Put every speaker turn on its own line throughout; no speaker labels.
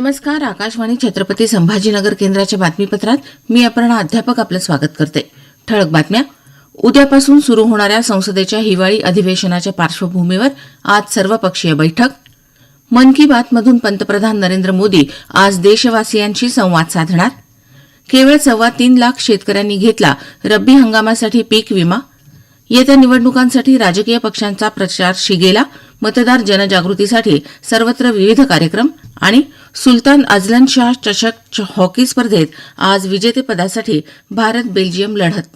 नमस्कार आकाशवाणी छत्रपती संभाजीनगर केंद्राच्या बातमीपत्रात मी अपर्णा अध्यापक आपलं स्वागत करते ठळक बातम्या उद्यापासून सुरू होणाऱ्या संसदेच्या हिवाळी अधिवेशनाच्या पार्श्वभूमीवर आज सर्वपक्षीय बैठक मन की मधून पंतप्रधान नरेंद्र मोदी आज देशवासियांशी संवाद साधणार केवळ सव्वा तीन लाख शेतकऱ्यांनी घेतला रब्बी हंगामासाठी पीक विमा येत्या निवडणुकांसाठी राजकीय पक्षांचा प्रचार शिगेला मतदार जनजागृतीसाठी सर्वत्र विविध कार्यक्रम आणि सुलतान अजलन शाह चषक हॉकी स्पर्धेत आज विजेतेपदासाठी भारत बेल्जियम लढत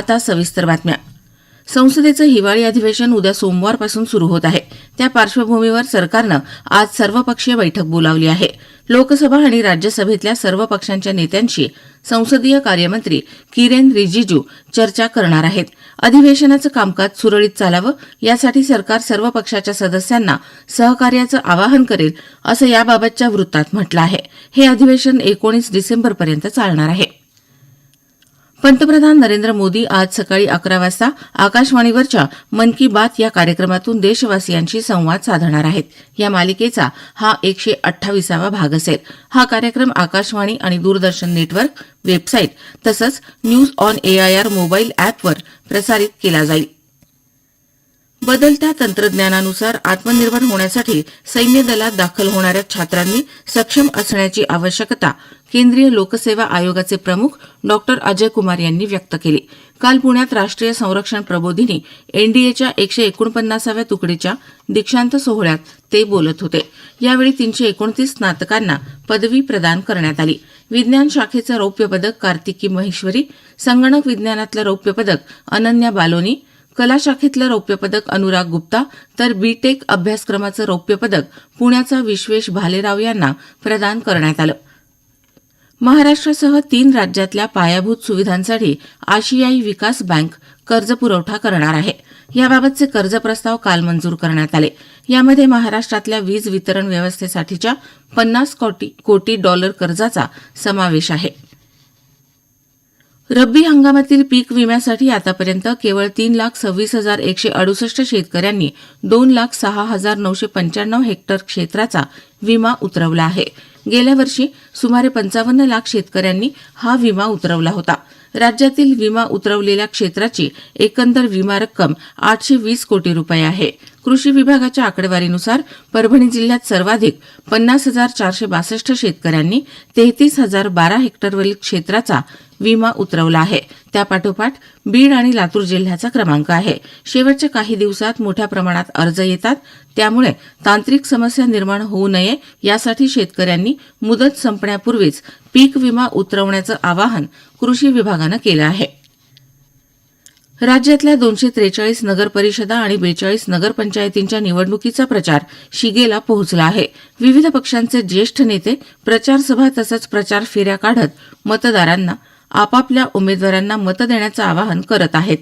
आता सविस्तर बातम्या संसदेचं हिवाळी अधिवेशन उद्या सोमवारपासून सुरू होत आहे त्या पार्श्वभूमीवर सरकारनं आज सर्वपक्षीय बैठक बोलावली आहे लोकसभा आणि राज्यसभेतल्या सर्व पक्षांच्या नेत्यांशी संसदीय कार्यमंत्री किरेन रिजिजू चर्चा करणार आहेत अधिवेशनाचं कामकाज सुरळीत चालावं यासाठी सरकार सर्व पक्षाच्या सदस्यांना सहकार्याचं आवाहन करेल असं याबाबतच्या वृत्तात म्हटलं आहे हे अधिवेशन एकोणीस डिसेंबरपर्यंत चालणार आहे पंतप्रधान नरेंद्र मोदी आज सकाळी अकरा वाजता आकाशवाणीवरच्या मन की बात या कार्यक्रमातून देशवासियांशी संवाद साधणार आहेत या मालिकेचा हा एकशे अठ्ठावीसावा भाग असेल हा कार्यक्रम आकाशवाणी आणि दूरदर्शन नेटवर्क वेबसाईट तसंच न्यूज ऑन एआयआर मोबाईल ॲपवर प्रसारित केला जाईल बदलत्या तंत्रज्ञानानुसार आत्मनिर्भर होण्यासाठी सैन्य दलात दाखल होणाऱ्या छात्रांनी सक्षम असण्याची आवश्यकता केंद्रीय लोकसेवा आयोगाचे प्रमुख डॉक्टर अजय कुमार यांनी व्यक्त केली काल पुण्यात राष्ट्रीय संरक्षण प्रबोधिनी एनडीएच्या एकशे एकोणपन्नासाव्या तुकडीच्या दीक्षांत सोहळ्यात ते बोलत होते यावेळी तीनशे एकोणतीस स्नातकांना पदवी प्रदान करण्यात आली विज्ञान शाखेचं रौप्य पदक कार्तिकी महेश्वरी संगणक विज्ञानातलं रौप्य पदक अनन्या बालोनी कला शाखेतलं रौप्य पदक अनुराग गुप्ता तर बीटेक अभ्यासक्रमाचं रौप्य पदक पुण्याचा विश्वेश भालेराव यांना प्रदान करण्यात आलं महाराष्ट्रासह तीन राज्यातल्या पायाभूत सुविधांसाठी आशियाई विकास बँक कर्ज पुरवठा करणार आहे याबाबतचे कर्ज प्रस्ताव काल मंजूर करण्यात आले यामध्ये महाराष्ट्रातल्या वीज वितरण व्यवस्थेसाठीच्या पन्नास कोटी कोटी डॉलर कर्जाचा समावेश आहे रब्बी हंगामातील पीक विम्यासाठी आतापर्यंत केवळ तीन लाख सव्वीस हजार एकशे अडुसष्ट शेतकऱ्यांनी दोन लाख सहा हजार नऊशे पंच्याण्णव हेक्टर क्षेत्राचा विमा उतरवला आहे गेल्या वर्षी सुमारे पंचावन्न लाख शेतकऱ्यांनी हा विमा उतरवला होता राज्यातील विमा उतरवलेल्या क्षेत्राची एकंदर विमा रक्कम आठशे वीस कोटी रुपये आहे कृषी विभागाच्या आकडेवारीनुसार परभणी जिल्ह्यात सर्वाधिक पन्नास हजार चारशे बासष्ट शेतकऱ्यांनी तेहतीस हजार बारा हेक्टरवरील क्षेत्राचा विमा उतरवला आहे त्यापाठोपाठ बीड आणि लातूर जिल्ह्याचा क्रमांक आहे शेवटच्या काही दिवसात मोठ्या प्रमाणात अर्ज येतात त्यामुळे तांत्रिक समस्या निर्माण होऊ नये यासाठी शेतकऱ्यांनी मुदत संपण्यापूर्वीच पीक विमा उतरवण्याचं आवाहन कृषी विभागानं केलं आहे राज्यातल्या दोनशे त्रेचाळीस नगरपरिषदा आणि बेचाळीस नगरपंचायतींच्या निवडणुकीचा प्रचार शिगेला पोहोचला आहे विविध पक्षांचे ज्येष्ठ नेते प्रचारसभा तसंच प्रचार फेऱ्या काढत मतदारांना आपापल्या उमेदवारांना मत देण्याचं आवाहन करत आहेत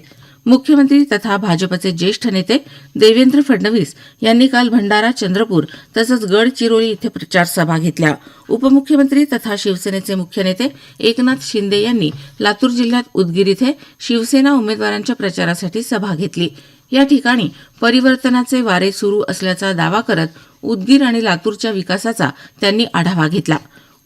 मुख्यमंत्री तथा भाजपचे ज्येष्ठ नेते देवेंद्र फडणवीस यांनी काल भंडारा चंद्रपूर तसंच गडचिरोली इथं प्रचारसभा घेतल्या उपमुख्यमंत्री तथा शिवसेनेचे मुख्य नेते एकनाथ शिंदे यांनी लातूर जिल्ह्यात उदगीर इथं शिवसेना उमेदवारांच्या प्रचारासाठी सभा घेतली या ठिकाणी परिवर्तनाचे वारे सुरू असल्याचा दावा करत उदगीर आणि लातूरच्या विकासाचा त्यांनी आढावा घेतला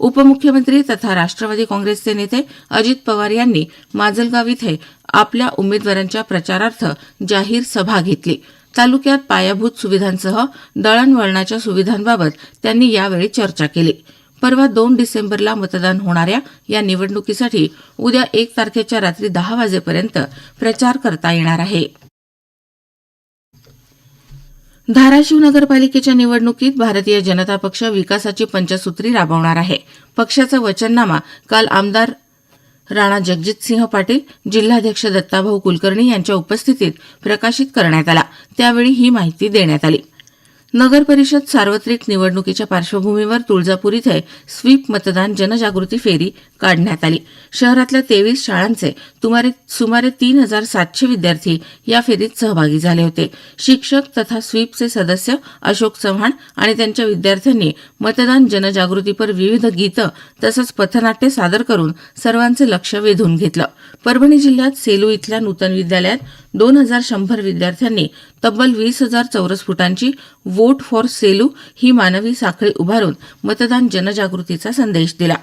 उपमुख्यमंत्री तथा राष्ट्रवादी काँग्रेसचे नेते अजित पवार यांनी माजलगाव इथं आपल्या उमेदवारांच्या प्रचारार्थ जाहीर सभा घेतली तालुक्यात पायाभूत सुविधांसह दळणवळणाच्या सुविधांबाबत त्यांनी यावेळी चर्चा केली परवा दोन डिसेंबरला मतदान होणाऱ्या या निवडणुकीसाठी उद्या एक तारखेच्या रात्री दहा वाजेपर्यंत प्रचार करता येणार आहे धाराशिव नगरपालिकेच्या निवडणुकीत भारतीय जनता पक्ष विकासाची पंचसूत्री राबवणार आहे पक्षाचा वचननामा काल आमदार राणा जगजितसिंह पाटील जिल्हाध्यक्ष दत्ताभाऊ कुलकर्णी यांच्या उपस्थितीत प्रकाशित करण्यात आला त्यावेळी ही माहिती देण्यात आली नगर परिषद सार्वत्रिक निवडणुकीच्या पार्श्वभूमीवर तुळजापूर इथं स्वीप मतदान जनजागृती फेरी काढण्यात आली शहरातल्या तेवीस शाळांचे सुमारे तीन हजार सातशे विद्यार्थी या फेरीत सहभागी झाले होते शिक्षक तथा स्वीपचे सदस्य अशोक चव्हाण आणि त्यांच्या विद्यार्थ्यांनी मतदान जनजागृतीपर विविध गीतं तसंच पथनाट्य सादर करून सर्वांचे लक्ष वेधून घेतलं परभणी जिल्ह्यात सेलू इथल्या नूतन विद्यालयात दोन हजार शंभर विद्यार्थ्यांनी तब्बल वीस हजार चौरस फुटांची वोट फॉर सेलू ही मानवी साखळी उभारून मतदान जनजागृतीचा संदेश दिला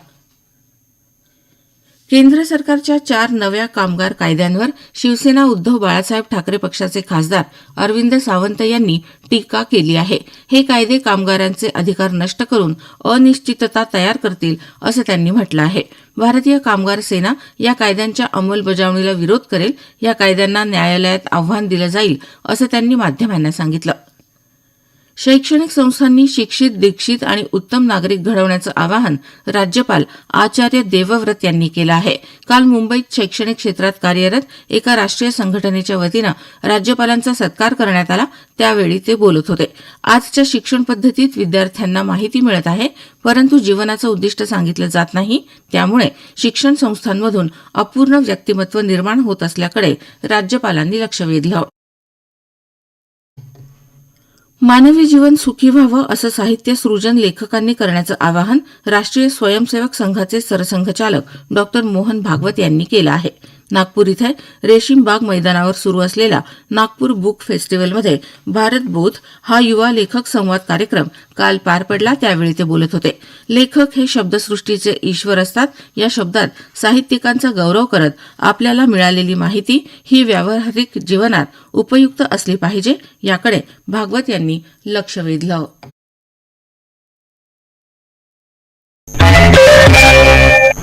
केंद्र सरकारच्या चार नव्या कामगार कायद्यांवर शिवसेना उद्धव बाळासाहेब ठाकरे पक्षाचे खासदार अरविंद सावंत यांनी टीका केली आहे हे कायदे कामगारांचे अधिकार नष्ट करून अनिश्चितता तयार करतील असं त्यांनी म्हटलं आहे भारतीय कामगार सेना या कायद्यांच्या अंमलबजावणीला विरोध करेल या कायद्यांना न्यायालयात आव्हान दिलं जाईल असं त्यांनी माध्यमांना सांगितलं शैक्षणिक संस्थांनी शिक्षित दीक्षित आणि उत्तम नागरिक घडवण्याचं आवाहन राज्यपाल आचार्य देवव्रत यांनी केलं आहे काल मुंबईत शैक्षणिक क्षेत्रात कार्यरत एका राष्ट्रीय संघटनेच्या वतीनं राज्यपालांचा सत्कार करण्यात आला त्यावेळी ते बोलत होते आजच्या शिक्षण पद्धतीत विद्यार्थ्यांना माहिती मिळत आहे परंतु जीवनाचं उद्दिष्ट सांगितलं जात नाही त्यामुळे शिक्षण संस्थांमधून अपूर्ण व्यक्तिमत्व निर्माण होत असल्याकडे राज्यपालांनी लक्ष वेधलं मानवी जीवन सुखी व्हावं असं साहित्य सृजन लेखकांनी करण्याचं आवाहन राष्ट्रीय स्वयंसेवक संघाचे सरसंघचालक डॉक्टर मोहन भागवत यांनी केलं आहे नागपूर इथं रेशीमबाग मैदानावर सुरू असलेल्या नागपूर बुक फेस्टिवलमध्ये भारत बोध हा युवा लेखक संवाद कार्यक्रम काल पार पडला त्यावेळी ते बोलत होते लेखक हे शब्दसृष्टीचे ईश्वर असतात या शब्दात साहित्यिकांचा गौरव करत आपल्याला मिळालेली माहिती ही व्यावहारिक जीवनात उपयुक्त असली पाहिजे याकडे भागवत यांनी लक्ष वेधलं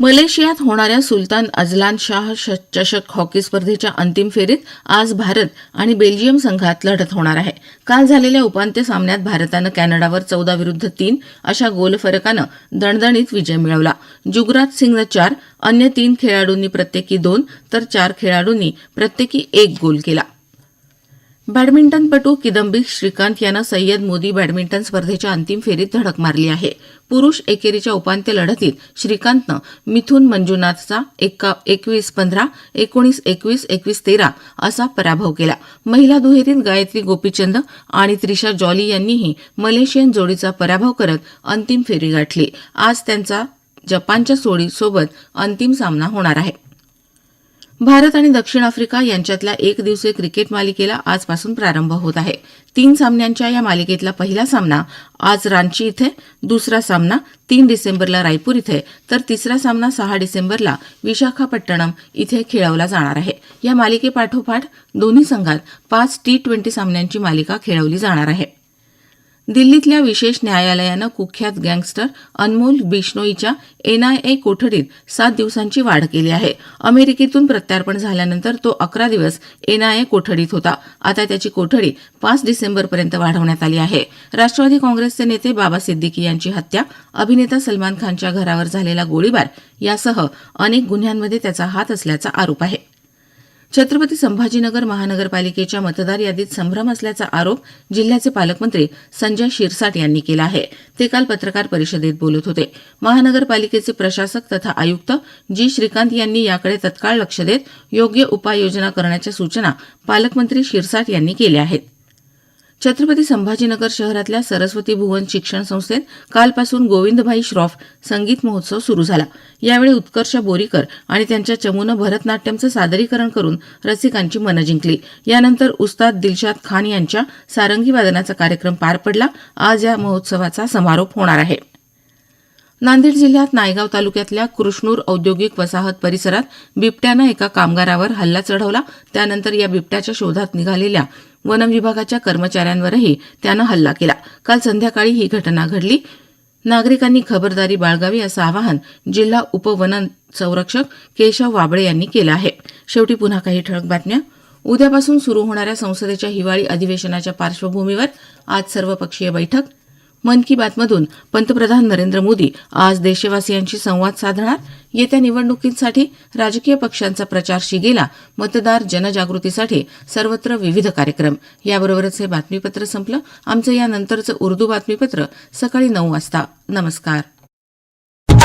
मलेशियात होणाऱ्या सुलतान अजलान शाह चषक हॉकी स्पर्धेच्या अंतिम फेरीत आज भारत आणि बेल्जियम संघात लढत होणार आहे काल झालेल्या उपांत्य सामन्यात भारतानं कॅनडावर चौदा विरुद्ध तीन अशा गोलफरकानं दणदणीत विजय मिळवला जुगराज सिंगनं चार अन्य तीन खेळाडूंनी प्रत्येकी दोन तर चार खेळाडूंनी प्रत्येकी एक गोल केला बॅडमिंटनपटू किदंबी श्रीकांत यानं सय्यद मोदी बॅडमिंटन स्पर्धेच्या अंतिम फेरीत धडक मारली आहे पुरुष एकेरीच्या उपांत्य लढतीत श्रीकांतनं मिथुन मंजुनाथचा एका एकवीस पंधरा एकोणीस एकवीस एकवीस तेरा असा पराभव केला महिला दुहेरीत गायत्री गोपीचंद आणि त्रिशा जॉली यांनीही मलेशियन जोडीचा पराभव करत अंतिम फेरी गाठली आज त्यांचा जपानच्या सोडीसोबत अंतिम सामना होणार आहे भारत आणि दक्षिण आफ्रिका यांच्यातल्या एक दिवसीय क्रिकेट मालिकेला आजपासून प्रारंभ होत आहे तीन सामन्यांच्या या मालिकेतला पहिला सामना आज रांची इथे दुसरा सामना तीन डिसेंबरला रायपूर इथे तर तिसरा सामना सहा डिसेंबरला विशाखापट्टणम इथे खेळवला जाणार आहे या मालिकेपाठोपाठ दोन्ही संघात पाच टी ट्वेंटी सामन्यांची मालिका खेळवली जाणार आहे दिल्लीतल्या विशेष न्यायालयानं कुख्यात गँगस्टर अनमोल बिश्नोईच्या एनआयए कोठडीत सात दिवसांची वाढ केली आहे अमेरिकेतून प्रत्यार्पण झाल्यानंतर तो अकरा दिवस एनआयए कोठडीत होता आता त्याची कोठडी पाच डिसेंबरपर्यंत वाढवण्यात आली आहे राष्ट्रवादी काँग्रेसचे नेते बाबा सिद्दीकी यांची हत्या अभिनेता सलमान खानच्या घरावर झालेला गोळीबार यासह अनेक गुन्ह्यांमध्ये त्याचा हात असल्याचा आरोप आहे छत्रपती संभाजीनगर महानगरपालिकेच्या मतदार यादीत संभ्रम असल्याचा आरोप जिल्ह्याचे पालकमंत्री संजय शिरसाट यांनी केला आहे ते काल पत्रकार परिषदेत बोलत होते महानगरपालिकेचे प्रशासक तथा आयुक्त जी श्रीकांत यांनी याकडे तत्काळ लक्ष देत योग्य उपाययोजना करण्याच्या सूचना पालकमंत्री शिरसाट यांनी केल्या आहेत छत्रपती संभाजीनगर शहरातल्या सरस्वती भुवन शिक्षण संस्थेत कालपासून गोविंदभाई श्रॉफ संगीत महोत्सव सुरू झाला यावेळी उत्कर्ष बोरीकर आणि त्यांच्या चमूनं भरतनाट्यमचं सादरीकरण करून रसिकांची मनं जिंकली यानंतर उस्ताद दिलशाद खान यांच्या सारंगी वादनाचा कार्यक्रम पार पडला आज या महोत्सवाचा समारोप होणार आहे नांदेड जिल्ह्यात नायगाव तालुक्यातल्या कृष्णूर औद्योगिक वसाहत परिसरात बिबट्यानं एका कामगारावर हल्ला चढवला त्यानंतर या बिबट्याच्या शोधात निघालेल्या वन विभागाच्या कर्मचाऱ्यांवरही त्यानं हल्ला केला काल संध्याकाळी ही घटना घडली नागरिकांनी खबरदारी बाळगावी असं आवाहन जिल्हा उपवन संरक्षक केशव वाबळे यांनी केलं आहे शेवटी पुन्हा काही ठळक बातम्या उद्यापासून सुरू होणाऱ्या संसदेच्या हिवाळी अधिवेशनाच्या पार्श्वभूमीवर आज सर्वपक्षीय बैठक मन की बातमधून पंतप्रधान नरेंद्र मोदी आज देशवासियांशी संवाद साधणार येत्या निवडणुकींसाठी राजकीय पक्षांचा प्रचार शिगेला मतदार जनजागृतीसाठी सर्वत्र विविध कार्यक्रम याबरोबरच हे बातमीपत्र संपलं आमचं यानंतरचं उर्दू बातमीपत्र सकाळी नऊ वाजता नमस्कार